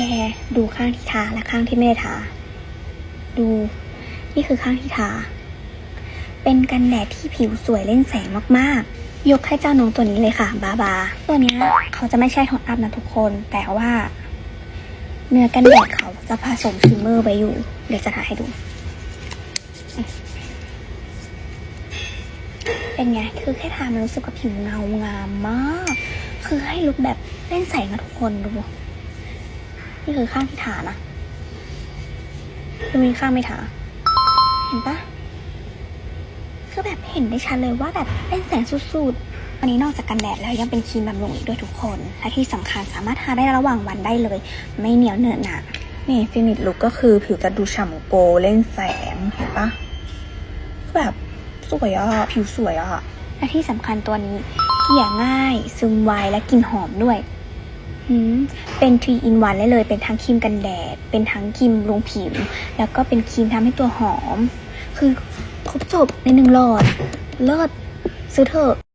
แกดูข้างที่ทาและข้างที่ไม่ได้ทา ดู นี่คือข้างที่ทา เป็นกันแดดที่ผิวสวยเล่นแสงมากๆ ยกให้เจ้าน้องตัวนี้เลยค่ะ บาบา ตัวนี้เขาจะไม่ใช่โทนอัพนะทุกคน แต่ว่า เนื้อกันแดดเขาจะผสมชิมเมอร์ไว้อยู่ เดี๋ยวจะถ่ายให้ดู เป็นไง คือแค่ทามันรู้สึกว่าผิวเงางามมาก คือให้ลุกแบบเล่นแสงนะทุกคนดู นี่คือข้างที่ทานะดูมีข้างไม่ทาเห็นปะคือแบบเห็นได้ชัดเลยว่าแบบเล่นแสงสุดๆวันนี้นอกจากกันแดดแล้วยังเป็นครีมบำรุงอีกด้วยทุกคน และที่สำคัญสามารถทาได้ระหว่างวันได้เลย ไม่เหนียวเหนอะหนะนี่ฟินิชลุกก็คือผิวจะดูฉ่ำโกเล่นแสงเห็นปะแบบสวยอะ ผิวสวยอะและที่สำคัญตัวนี้เกี่ยง่าย ซึมไวและกลิ่นหอมด้วย เป็น3 in 1เลยเลย เป็นทั้งครีมกันแดด เป็นทั้งครีมลงผิว แล้วก็เป็นครีมทำให้ตัวหอม คือครบจบในหนึ่งหลอด เลิศซื้อเถอะ